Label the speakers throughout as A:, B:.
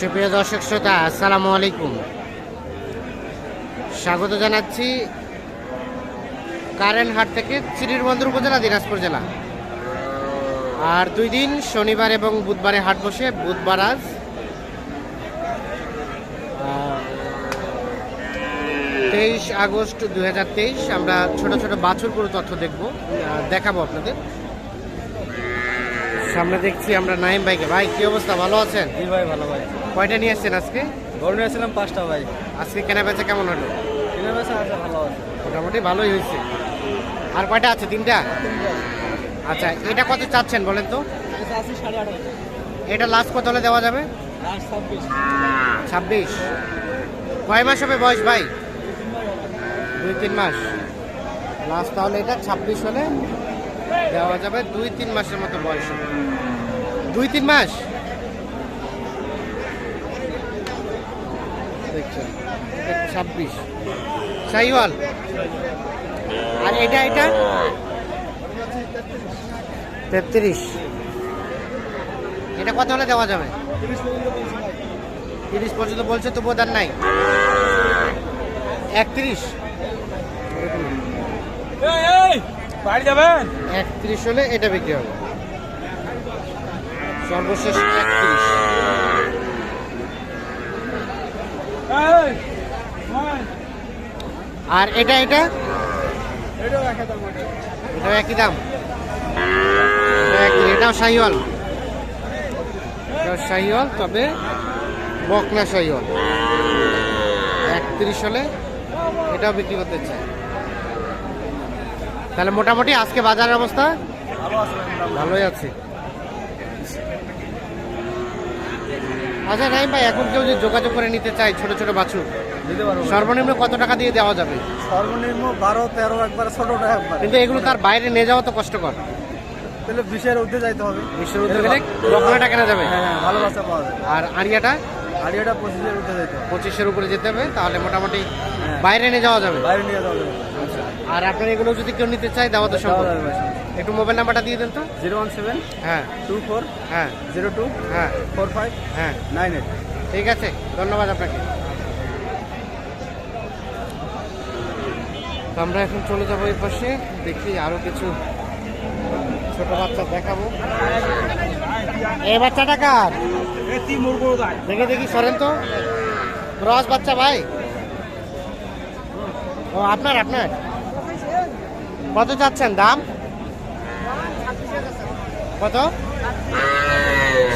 A: সুপ্রিয় দর্শক শ্রোতা, আসসালামু আলাইকুম। স্বাগত জানাচ্ছি কারেন্ট হাট থেকে চিরিরবন্দর উপজেলা, দিনাজপুর জেলা। আর দুই দিন, শনিবার এবং বুধবারে হাট বসে, বুধবার আজ। তেইশ আগস্ট দুই হাজার তেইশ, আমরা ছোট ছোট বাছুর পুরো তথ্য দেখব দেখাবো আপনাদের। সামনে দেখছি আমরা নাইম ভাইকে। ভাই কি অবস্থা? ভালো আছেন?
B: জি ভাই ভালো ভাই।
A: কয়টা নিয়ে এসছেন আজকে?
B: গরু নিয়েছিলাম পাঁচটা ভাই।
A: আজকে কেনা বেচা কেমন হলো?
B: কিনে বেসা আছে ভালো আছে।
A: মোটামুটি ভালোই হয়েছে। আর কয়টা আছে? তিনটা? আচ্ছা এটা কত চাচ্ছেন বলেন তো? এটা লাস্ট কত হলে দেওয়া যাবে?
B: ছাব্বিশ।
A: কয় মাস হবে বয়স ভাই? দুই তিন মাস লাস্ট তাহলে এটা ছাব্বিশ হলে দেওয়া যাবে দুই, তিন মাসের মতো বয়স দুই, তিন মাস? দেখছেন ছাব্বিশ। শাহিওয়াল আর এটা এটা? তেত্রিশ। এটা কত হলে দেওয়া যাবে?
B: তিরিশ পর্যন্ত বলছি
A: তো বোধ নাই। একত্রিশ।
B: বাড়ি যাবেন?
A: একত্রিশ হলে এটা বিক্রি হবে। সর্বশেষ একত্রিশ। আর এটা এটা?
B: এটাও
A: একই দাম। এটাও শাহিওয়াল। এটাও শাহিওয়াল তবে বকনা শাহিওয়াল। একত্রিশ হলে এটাও বিক্রি করতে চাই। তাহলে মোটামুটি আজকে বাজারের অবস্থা। ভালোই আছে। আচ্ছা নাই ভাই এখন কেউ যদি যোগাযোগ করে নিতে চায় ছোট ছোট বাছুর সর্বনিম্ন কত টাকা দিয়ে দেওয়া যাবে?
B: সর্বনিম্ন বারো তেরো একবার ছোটটা একবার।
A: কিন্তু এগুলো তার বাইরে নিয়ে যাওয়া তো কষ্টকর।
B: তাহলে বিশের যাইতে হবে।
A: বিশ্বের উদ্যোগ গেলে কেনা যাবে?
B: হ্যাঁ হ্যাঁ পাওয়া
A: আর আড়িয়াটা?
B: পঁচিশের যাইতে হবে।
A: পঁচিশের উপরে যেতে হবে তাহলে মোটামুটি
B: হ্যাঁ।
A: বাইরে নিয়ে যাওয়া যাবে।
B: বাইরে নিয়ে যাওয়া যাবে।
A: আর আপনার এগুলো যদি কেউ নিতে চায় দেওয়া তো সম্ভব একটু মোবাইল নাম্বারটা দিয়ে দেন তো।
B: জিরো ওয়ান সেভেন
A: হ্যাঁ।
B: টু ফোর
A: হ্যাঁ।
B: জিরো টু
A: হ্যাঁ।
B: ফোর ফাইভ
A: হ্যাঁ।
B: Nine eight.
A: ঠিক আছে। ধন্যবাদ আপনাকে। আমরা এখন চলে যাব এই পাশে। দেখি আরও কিছু ছোট বাচ্চা দেখাবো। এই বাচ্চাটা কার? দেখে দেখি সরেন তো। রস বাচ্চা ভাই। ও আপনার আপনার? কত চাচ্ছেন দাম? কত?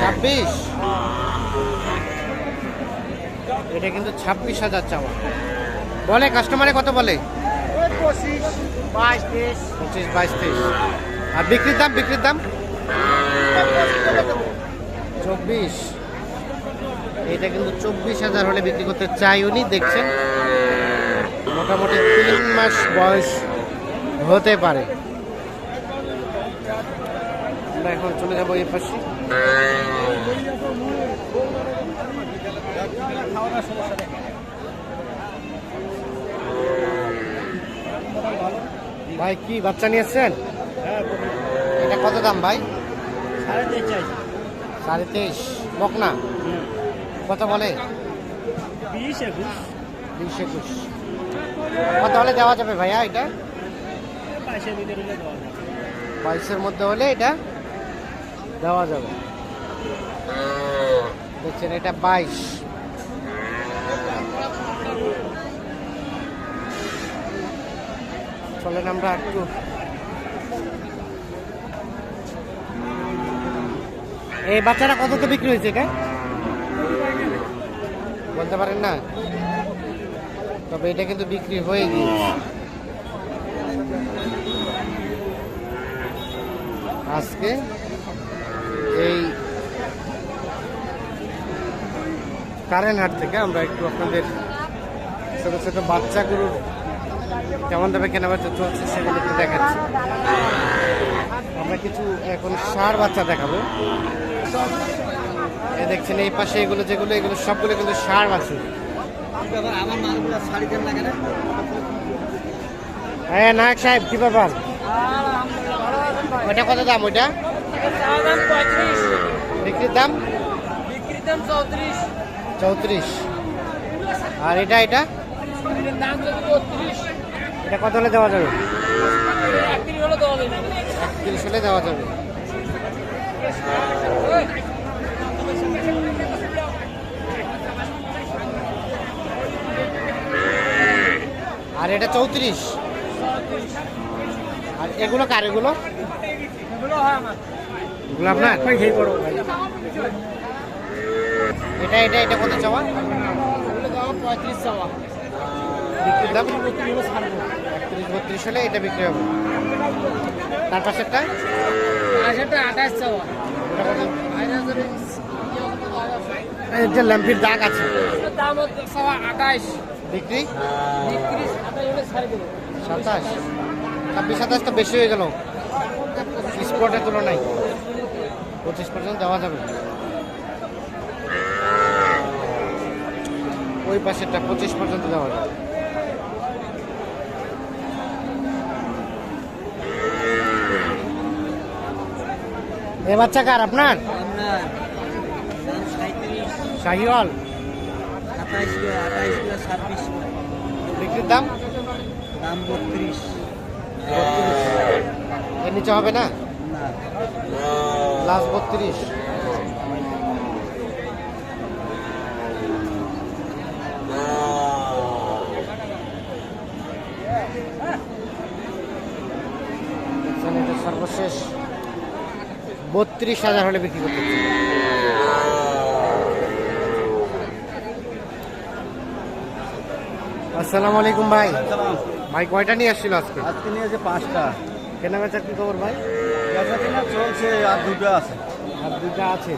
A: ছাব্বিশ। এটা কিন্তু ছাব্বিশ হাজার চাওয়া। বলে কাস্টমারে কত বলে?
B: পঁচিশ বাইশ তেইশ।
A: পঁচিশ বাইশ তেইশ। আর বিক্রির দাম বিক্রির দাম? চব্বিশ। এটা কিন্তু চব্বিশ হাজার হলে বিক্রি করতে চাই উনি দেখছেন। মোটামুটি তিন মাস বয়স হতে পারে। আমরা এখন চলে যাব এই পাশে। ভাই কি বাচ্চা নিয়ে এসছেন এটা কত দাম ভাই?
B: সাড়ে তেইশ। চাইছি
A: সাড়ে তেইশ বকনা কত বলে?
B: বিশ একুশ।
A: বিশ একুশ। কত হলে দেওয়া যাবে ভাইয়া এটা?
B: বাইশের
A: মধ্যে হলে এটা দেওয়া যাবে। দেখছেন, এটা বাইশ। চলেন আমরা একটু এই বাচ্চাটা কততে বিক্রি হয়েছে এটা? বলতে পারেন না? তবে এটা কিন্তু বিক্রি হয়ে গিয়েছে। আজকে এই কারেন্ট হাট থেকে আমরা একটু আপনাদের ছোটো ছোট বাচ্চাগুলোর কেমন দামে কেনাবেচা চলছে সেগুলো একটু দেখাচ্ছি। আমরা কিছু এখন ষাঁড় বাচ্চা দেখাবো। দেখছেন, এই পাশে এগুলো যেগুলো, এগুলো সবগুলো কিন্তু
B: লাগে না
A: হ্যাঁ নায়ক সাহেব, কি ব্যাপার? ওইটা কত দাম ওইটা? বিক্রির দাম?
B: বিক্রির দাম চৌত্রিশ
A: চৌত্রিশ। আর এটা এটা? এটা কত হলে দেওয়া যাবে?
B: একত্রিশ হলে দেওয়া যাবে।
A: আর এটা চৌত্রিশ। আর এগুলো কার এগুলো?
B: এগুলো
A: আপনার
B: সেই ভাই।
A: এটা এটা এটা কত চাওয়া?
B: পঁয়ত্রিশ চাওয়া
A: বিক্রির দাম
B: বত্রিশ হলে
A: একত্রিশ বত্রিশ হলে এটা বিক্রি হবে। তার পাশেরটা?
B: আশাটা আঠাশ চাওয়া।
A: যে ল্যাম্পির দাগ আছে।
B: দাম আঠাশ।
A: বিক্রি?
B: দেবো
A: সাতাশ। ছাব্বিশ সাতাশ তো বেশি হয়ে গেল। স্পটের তুলনায় পঁচিশ পর্যন্ত দেওয়া যাবে। ওই পাশেরটা পঁচিশ পর্যন্ত দেওয়া যাবে। এ বাচ্চা কার আপনার? শাহিওয়াল। বিক্রির দাম?
B: দাম বত্রিশ।
A: এর নিচে হবে না? লাস্ট বত্রিশ। সর্বশেষ। বত্রিশ হাজার হলে বিক্রি করতে। আসসালামু আলাইকুম ভাই। ভাই কয়টা নিয়ে আসছিল আজকে?
B: আজকে নিয়েছে পাঁচটা।
A: কেনা বেচার কি খবর ভাই?
B: বেচা কিনা চলছে আর দুটো আছে।
A: আর দুটা আছে।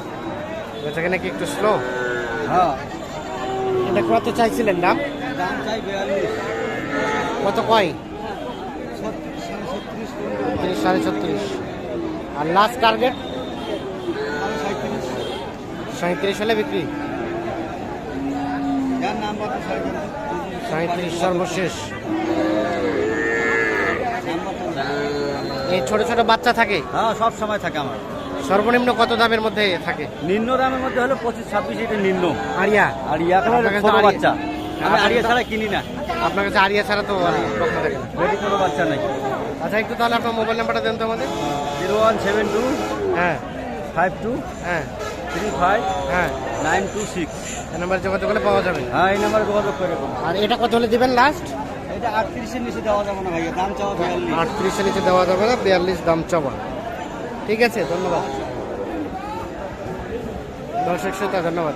A: বেচা কেনা কি একটু স্লো
B: হ্যাঁ।
A: এটা কত চাইছিলেন দাম?
B: দাম চাই বিয়াল্লিশ।
A: কত কয়? তিরিশ সাড়ে ছত্রিশ আর লাস্ট টার্গেট
B: সাঁত্রিশ
A: হলে বিক্রি? সাঁত্রিশ সর্বশেষ। এই ছোট ছোট বাচ্চা থাকে?
B: হ্যাঁ সব সময় থাকে আমার।
A: সর্বনিম্ন কত দামের মধ্যে থাকে?
B: নিম্ন দামের মধ্যে হলো পঁচিশ ছাব্বিশ এটা নিম্ন।
A: আরিয়া? আরিয়া
B: ছোট বাচ্চা। আমি
A: কাছে-
B: ছাড়া কিনি না।
A: আপনার কাছে আরিয়া ছাড়া তো থাকে। না।
B: কোনো বাচ্চা নাই।
A: আচ্ছা একটু তাহলে আপনার মোবাইল নাম্বারটা দেন তো আমাদের।
B: জিরো ওয়ান সেভেন টু
A: হ্যাঁ।
B: ফাইভ টু
A: হ্যাঁ।
B: থ্রি ফাইভ
A: হ্যাঁ।
B: Nine two six.
A: এই নাম্বার যোগাযোগ করলে পাওয়া যাবে।
B: হ্যাঁ এই নাম্বারে যোগাযোগ করে
A: আর এটা কত হলে দিবেন লাস্ট
B: এটা নিচে দেওয়া যাবে না
A: আটত্রিশের নিচে দেওয়া যাবে না, বিয়াল্লিশ দাম চাওয়া। ঠিক আছে, ধন্যবাদ। দর্শক শ্রোতা, ধন্যবাদ।